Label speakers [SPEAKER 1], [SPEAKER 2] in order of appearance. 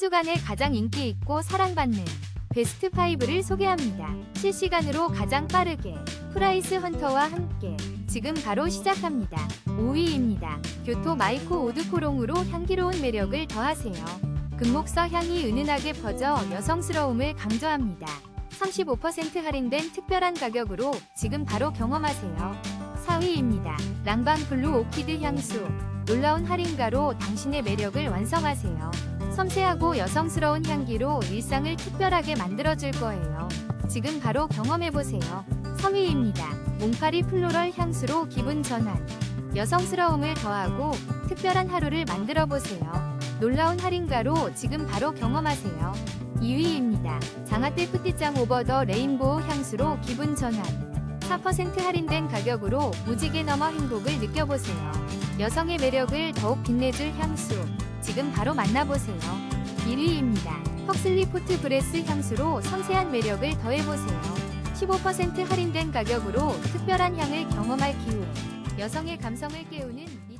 [SPEAKER 1] 주간에 가장 인기 있고 사랑받는 베스트 5를 소개합니다. 실시간으로 가장 빠르게 프라이스 헌터와 함께 지금 바로 시작합니다. 5위입니다. 교토 마이코 오드코롱으로 향기로운 매력을 더하세요. 금목서 향이 은은하게 퍼져 여성스러움을 강조합니다. 35% 할인된 특별한 가격으로 지금 바로 경험하세요. 4위입니다. 랑방 블루 오키드 향수. 놀라운 할인가로 당신의 매력을 완성하세요. 섬세하고 여성스러운 향기로 일상을 특별하게 만들어줄 거예요. 지금 바로 경험해보세요. 3위입니다. 몽파리 플로럴 향수로 기분 전환. 여성스러움을 더하고 특별한 하루를 만들어 보세요. 놀라운 할인가로 지금 바로 경험하세요. 2위입니다. 장아떼 푸티짱 오버 더 레인보우 향수로 기분 전환. 4% 할인된 가격으로 무지개 넘어 행복을 느껴보세요. 여성의 매력을 더욱 빛내줄 향수. 지금 바로 만나보세요. 1위입니다. 헉슬리 포트 브레스 향수로 섬세한 매력을 더해보세요. 15% 할인된 가격으로 특별한 향을 경험할 기회. 여성의 감성을 깨우는 이